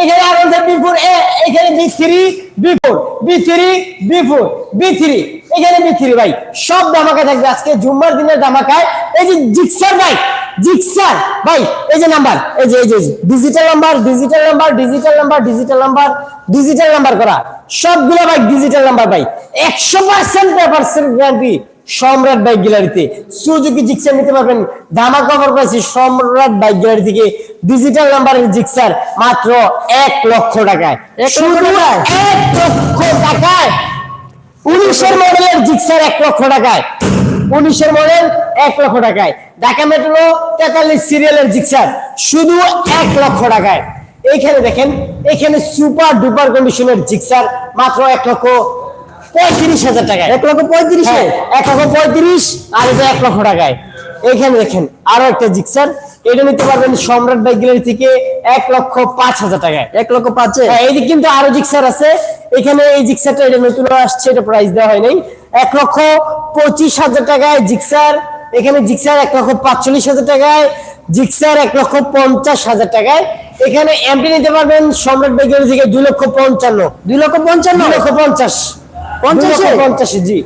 এখানে আর এখানে B three B four B three B four B three এখানে ভাই, সব ধামাকা থাকবে আজকে জুম্মার দিনের ধামাকায়। এই যে জিক্সার ভাই জিক্সার ভাই, এই যে নাম্বার, এই যে এই যে digital number digital number digital number digital number digital number করা। সবগুলো ভাই ডিজিটাল নাম্বার ভাই। একশো percent percent guarantee Samrat bike গ্যালারিতে। সুজুকি জিক্সার নিতে পারবেন। ধামা কভার পাইছি সম্রাট বাইক গ্যালারি থেকে। ডিজিটাল নাম্বারের জিক্সার মাত্র এক লক্ষ টাকায়। এক লক্ষ টাকায়? এক লক্ষ টাকায়। উনিশের মডেলের জিক্সার এক লক্ষ টাকায়। উনিশের মডেল এক লক্ষ টাকায়। ঢাকা মেট্রো তেতাল্লিশ সিরিয়ালের জিক্সার শুধু এক লক্ষ টাকায়। এইখানে দেখেন এখানে সুপার ডুপার কন্ডিশনের জিক্সার মাত্র এক লক্ষ পঁয়ত্রিশ হাজার টাকায়। এক লক্ষ পঁয়ত্রিশ হ্যাঁ, এক লক্ষ পঁয়ত্রিশ আর এটা এক লক্ষ টাকায়। এখানে দেখেন আরও একটা জিক্সার। এটা নিতে পারবেন সম্রাট বাইক গ্যালারি থেকে এক লক্ষ পাঁচ হাজার টাকায়। এক লক্ষ পাঁচ হ্যাঁ এইদিকে কিন্তু আরও জিক্সার আছে। এখানে এই জিক্সারটা এটা নতুন আসছে এটা প্রাইস দেওয়া হয় নাই। এক লক্ষ পঁচিশ হাজার টাকায় জিক্সার। এখানে জিক্সার এক লক্ষ পাঁচচল্লিশ হাজার টাকায়। জিক্সার এক লক্ষ পঞ্চাশ হাজার টাকায়। এখানে এমপি নিতে পারবেন সম্রাট বেগের থেকে দুই লক্ষ পঞ্চান্ন। দুই লক্ষ পঞ্চান্ন? লক্ষ পঞ্চাশ। পঞ্চাশে? পঞ্চাশে জি।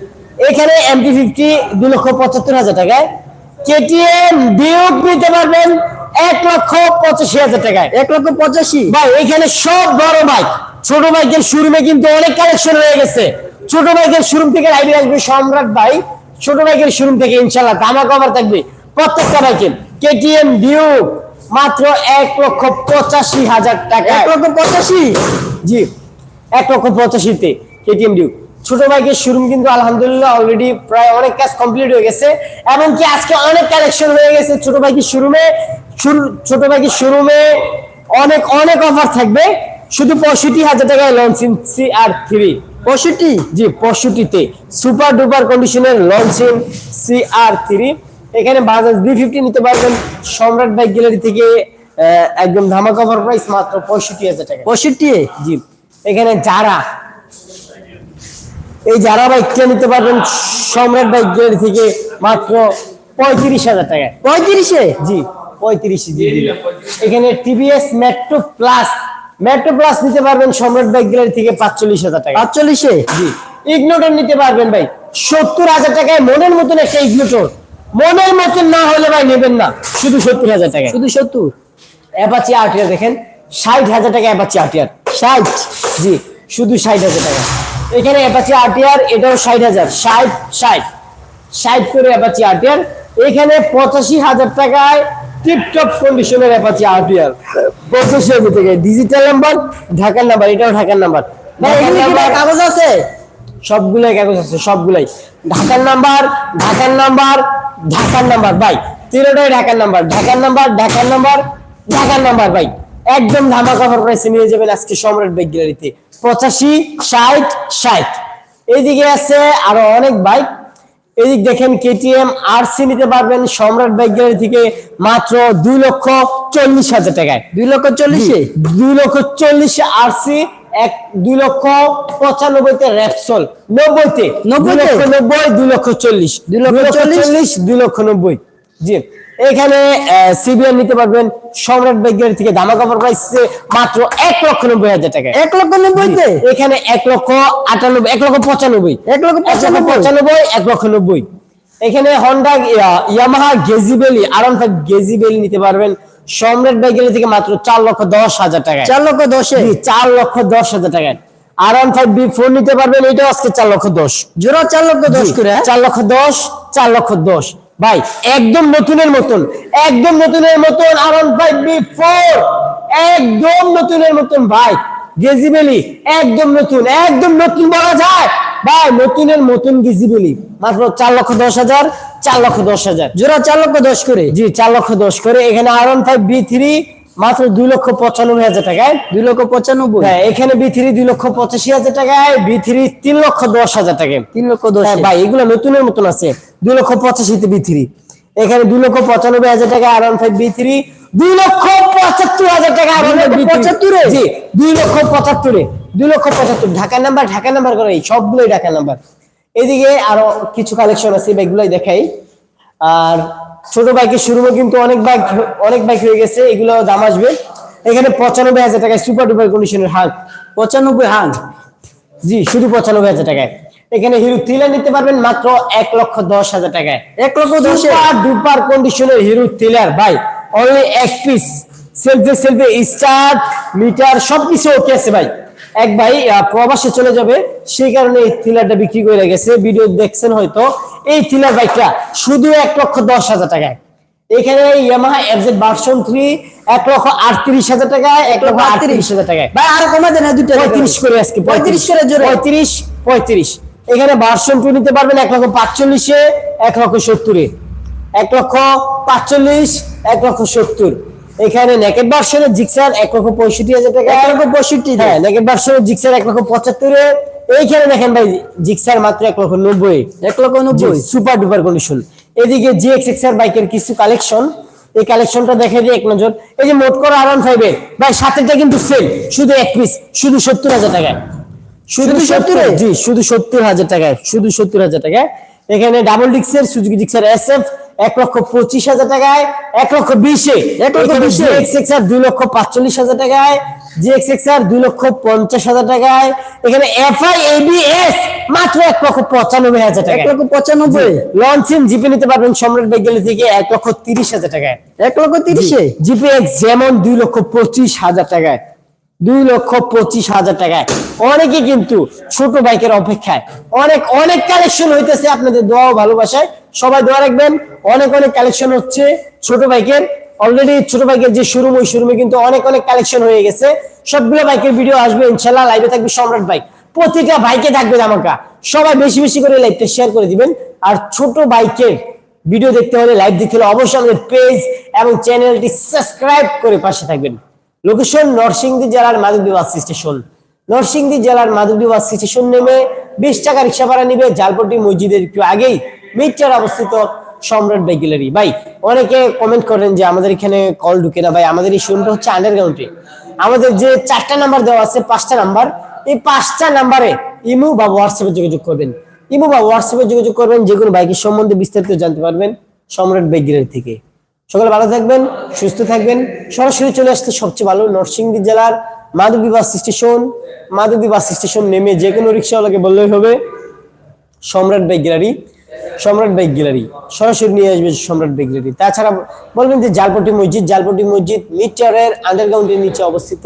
এখানে এমপি ফিফটি দুই লক্ষ পঁচাত্তর হাজার টাকায়। কেটিএম ডিউক নিতে পারবেন এক লক্ষ পঁচাশি হাজার টাকায়। এক লক্ষ পঁচাশি? ভাই এখানে সব বড় বাইক ছোট বাইকের শোরুমে কিন্তু অনেক কালেকশন হয়ে গেছে। ছোট বাইকের শোরুম থেকে লাইভে আসবে সম্রাট ভাই। ছোট বাইকের শোরুম থেকে ইনশাল্লাহ ধামা কভার থাকবে প্রত্যেকটা বাইকের কেটিএম ডিউক মাত্র এক লক্ষ পঁচাশি হাজার টাকা এক লক্ষ পঁচাশি? জি এক লক্ষ পঁচাশিতে কেটিএম ডিউক ছোট বাইকের শোরুম কিন্তু আলহামদুলিল্লাহ অলরেডি প্রায় অনেক কাজ কমপ্লিট হয়ে গেছে। এমনকি আজকে অনেক কালেকশন হয়ে গেছে ছোট বাইকের শোরুমে ছোট বাইকের শোরুমে অনেক অনেক অফার থাকবে। শুধু পঁয়ষট্টি হাজার টাকায় লঞ্চিং সি আর থ্রি পঁয়ষট্টি? জি পঁয়ষট্টিতে। সুপার ডুপার কন্ডিশনের লঞ্চিং সি আর থ্রি এখানে বাজাজ বি ফিফটি নিতে পারবেন। সম্রাট বাইক গ্যালারি থেকে একদম ধামাকা অফার প্রাইস মাত্র পঁয়ষট্টি হাজার টাকা পঁয়ষট্টি? জি। এখানে যারা এই যারা বাইকটা নিতে পারবেন সম্রাট বাইক গ্যালারি থেকে মাত্র পঁয়ত্রিশ হাজার টাকা পঁয়ত্রিশে? জি পঁয়ত্রিশ জি জি। এখানে TVS Metro Plus Metro Plus নিতে পারবেন সম্রাট বাইক গ্যালারি থেকে পাঁচচল্লিশ হাজার টাকা পাঁচচল্লিশে? জি ইগনোটর নিতে পারবেন ভাই। সত্তর হাজার টাকায় মনের মতন একটা ইগনোটর মনের মতন না হলে ভাই নেবেন না শুধু সত্তর হাজার টাকা শুধু সত্তর? অ্যাপাচি আরটিআর দেখেন ষাট হাজার টাকা অ্যাপাচি আরটিআর ষাট? জি শুধু ষাট হাজার টাকা। এখানে অ্যাপাচি আরটিআর এটাও ষাট হাজার। ষাট ষাট। ষাট করে অ্যাপাচি আরটিআর এখানে পঁচাশি হাজার টাকায় টিপটপ কন্ডিশনের অ্যাপাচি আরটিআর পঁচাশি হাজার টাকায়। ডিজিটাল নাম্বার ঢাকার নাম্বার এটাও ঢাকার নাম্বার কাগজ আছে? সবগুলাই কাগজ আছে সবগুলাই। ঢাকার নাম্বার ঢাকার নাম্বার ঢাকার নাম্বার ভাই তিনটাই ঢাকার নাম্বার ঢাকার নাম্বার ঢাকার নাম্বার ঢাকার নাম্বার ভাই। একদম ধামা কভার প্রাইসে নিয়ে যাবেন আজকে সম্রাট বাইক গ্যালারিতে পঁচাশি ষাট ষাট। এইদিকে আছে আরও অনেক বাইক এদিক দেখেন কেটিএম আরসি নিতে পারবেন সম্রাট বাইক গ্যালারি থেকে মাত্র দুই লক্ষ চল্লিশ হাজার টাকায়। দুই লক্ষ চল্লিশে? দুই লক্ষ চল্লিশে আরসি এক দুই লক্ষ পঁচানব্বইতে র্যাপসল নব্বইতে? দুই নব্বইতে? লক্ষ নব্বই দুই লক্ষ চল্লিশ। দুই লক্ষ? চল্লিশ দুই লক্ষ নব্বই। জি। এখানে সিবিআর নিতে পারবেন। সম্রাট ব্যাগের থেকে দামা কাপড় পাইছে মাত্র এক লক্ষ নব্বই হাজার টাকা এক লক্ষ নব্বইতে এখানে এক লক্ষ আটানব্বই এক লক্ষ পঁচানব্বই। এক লক্ষ পঁচানব্বই। এক লক্ষ নব্বই। এখানে হন্ডা ইয়ামাহা গেজিবেলি আরাম ফাইভ গেজিবেলি নিতে পারবেন। সম্রাট বাইকের থেকে মাত্র চার লক্ষ দশ হাজার টাকা চার লক্ষ দশে? চার লক্ষ দশ হাজার টাকায়। আরাম ফাইভ বি ফোর নিতে পারবেন এটাও আজকে চার লক্ষ দশ। জোড়া চার লক্ষ দশ করে? চার লক্ষ দশ চার লক্ষ দশ। ভাই, একদম নতুনের মতন, একদম নতুনের মতন ফাইভ বি ফোর একদম নতুনের মতন ভাই, গেজিবেলি, একদম নতুন একদম নতুন বলা যায়। ভাই, নতুনের মতন গেজিবেলি, মাত্র চার লক্ষ দশ হাজার, চার লক্ষ দশ হাজার। জোড়া চার লক্ষ দশ করে। জি, চার লক্ষ দশ করে। এখানে R one five V three মাত্র দুই লক্ষ পঁচানব্বই হাজার টাকায়। দুই লক্ষ পঁচানব্বই? হ্যাঁ এখানে বি থ্রি দুই লক্ষ পঁচাশি হাজার টাকায় বি থ্রি তিন লক্ষ দশ হাজার টাকায়। তিন লক্ষ দশ হ্যাঁ ভাই এগুলো নতুনের মতন আছে। দুই লক্ষ পঁচাশিতে বি থ্রি এখানে দুই লক্ষ পঁচানব্বই হাজার টাকা R one five V three দুই লক্ষ পঁচাত্তর হাজার টাকা পঁচাত্তরে? জি দুই লক্ষ পঁচাত্তরে। দুই লক্ষ পঁচাত্তর। ঢাকার নাম্বার ঢাকার নাম্বার করে এই সবগুলোই ঢাকার নাম্বার এদিকে আরও কিছু কালেকশন আছে এই বাইকগুলোই দেখাই। আর ছোট বাইকের শুরুমে কিন্তু অনেক বাইক অনেক বাইক হয়ে গেছে এগুলো দাম আসবে। এখানে পঁচানব্বই হাজার টাকায় সুপার ডুপার কন্ডিশনের হাল। পঁচানব্বই হাং জি শুধু পঁচানব্বই হাজার টাকায়। এখানে হিরো থ্রিলার নিতে পারবেন মাত্র এক লক্ষ দশ হাজার টাকায়। এক লক্ষ দশে ডুপার কন্ডিশনের হিরো থ্রিলার ভাই। অনলি এক পিস সেলফে সেলফে স্টার্ট মিটার সবকিছু ওকে আছে ভাই। এক ভাই প্রবাসে চলে যাবে সেই কারণে এই থ্রিলারটা বিক্রি করে গেছে। ভিডিও দেখছেন হয়তো। এই থ্রিলার বাইকটা শুধু এক লক্ষ দশ হাজার টাকায় এখানে ইয়ামাহা এফজেড ভার্সন থ্রি এক লক্ষ আটত্রিশ হাজার টাকায় এক লক্ষ আটত্রিশ হাজার টাকায় ভাই আরও কমা দেন দুইটা পঁয়ত্রিশ করে আজকে পঁয়ত্রিশ করে জোরে পঁয়ত্রিশ পঁয়ত্রিশ এখানে ভার্সন টু নিতে পারবেন এক লক্ষ পাঁচচল্লিশে এক লক্ষ সত্তরে এক লক্ষ পাঁচচল্লিশ এক লক্ষ সত্তর এখানে নেকেট ভার্সনের জিক্সার এক লক্ষ পঁয়ষট্টি হাজার টাকা এক লক্ষ পঁয়ষট্টি হ্যাঁ নেকেট ভার্সনের জিক্সার এক লক্ষ পঁচাত্তরে এইখানে দেখেন ভাই জিক্সার মাত্র এক লক্ষ নব্বই। এক লক্ষ নব্বই। সুপার ডুপার কন্ডিশন এদিকে জি এক্স এক্স বাইকের কিছু কালেকশন এই কালেকশনটা দেখে দিই এক নজর। এই যে মোট করা আরাম ফাইভে ভাই সাতেরটা কিন্তু সেল শুধু এক পিস শুধু সত্তর হাজার টাকায়। শুধু সত্তর জি শুধু সত্তর হাজার টাকায় শুধু সত্তর হাজার টাকায়। এখানে ডাবল ডিক্সের সুজুকি ডিক্সের এস এফ এক লক্ষ পঁচিশ হাজার টাকায়। এক লক্ষ বিশে এক লক্ষ বিশে। দুই লক্ষ পাঁচচল্লিশ হাজার টাকায়। জি এক্স এক্স আর দুই লক্ষ পঞ্চাশ হাজার টাকায়। এখানে এফ আই এবিএস মাত্র এক লক্ষ পঁচানব্বই হাজার এক লক্ষ পঁচানব্বই। লঞ্চিং জিপে নিতে পারবেন সম্রাট থেকে এক লক্ষ তিরিশ হাজার টাকায়। এক লক্ষ তিরিশে? যেমন দুই লক্ষ পঁচিশ হাজার টাকায়। দুই লক্ষ পঁচিশ হাজার টাকায়। অনেকে কিন্তু ছোট বাইকের অপেক্ষায়। অনেক অনেক কালেকশন হইতেছে আপনাদের দোয়া ভালোবাসায়। সবাই দোয়া রাখবেন। অনেক অনেক কালেকশন হচ্ছে ছোট বাইকের। অলরেডি ছোট বাইকের যে শোরুম ওই শোরুমে কিন্তু অনেক অনেক কালেকশন হয়ে গেছে। সবগুলো বাইকের ভিডিও আসবে, ইনশাল্লাহ লাইভে থাকবে সম্রাট বাইক। প্রতিটা বাইকে থাকবে ধামাকা। সবাই বেশি বেশি করে লাইভটা শেয়ার করে দিবেন। আর ছোট বাইকের ভিডিও দেখতে হলে লাইভ দেখতে হলে অবশ্যই আমাদের পেজ এবং চ্যানেলটি সাবস্ক্রাইব করে পাশে থাকবেন। লোকেশন নরসিংদী জেলার মাধবদী বাস স্টেশন নরসিংদী জেলার মাধবদী বাস স্টেশন নেমে বিশ টাকা রিক্সা ভাড়া নিবে। জালপট্টি মসজিদের একটু আগেই মিরচার অবস্থিত। সম্রাট বাই গ্যালারি ভাই, অনেকে কমেন্ট করেন যে আমাদের এখানে কল ঢুকে না। ভাই, আমাদের এই শোরুমটা হচ্ছে আন্ডারগ্রাউন্ডে আমাদের যে চারটা নাম্বার দেওয়া আছে, পাঁচটা নাম্বার এই পাঁচটা নাম্বারে ইমু বা হোয়াটসঅ্যাপে যোগাযোগ করবেন। ইমো বা হোয়াটসঅ্যাপে যোগাযোগ করবেন, যে কোনো বাইকের সম্বন্ধে বিস্তারিত জানতে পারবেন সম্রাট বাইক গ্যালারি থেকে। সকালে ভালো থাকবেন, সুস্থ থাকবেন। সরাসরি চলে আসতে সবচেয়ে ভালো নরসিংদী জেলার মাধবী বাস স্টেশন। মাধবী বাস স্টেশন নেমে যে কোনো রিক্সাওয়ালাকে বললেই হবে, সম্রাট বাইক গ্যালারি সম্রাট বেগ গ্যালারি। সরাসরি নিয়ে আসবে সম্রাট বেগ গ্যালারি। তাছাড়া বলবেন যে জালপটি মসজিদ জালপটি মসজিদ মিটারের আন্ডারগ্রাউন্ডের নিচে অবস্থিত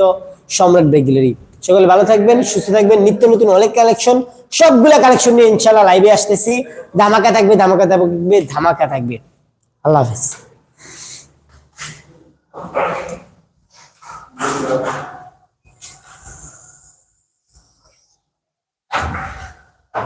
সম্রাট বেগ গ্যালারি। সকলে ভালো থাকবেন, সুস্থ থাকবেন, নিত্য নতুন অনেক কালেকশন সবগুলা কালেকশন নিয়ে ইনশাল্লাহ লাইভে আসতেছি। ধামাকা থাকবে ধামাকা থাকবে ধামাকা থাকবে। আল্লাহ হাফিজ।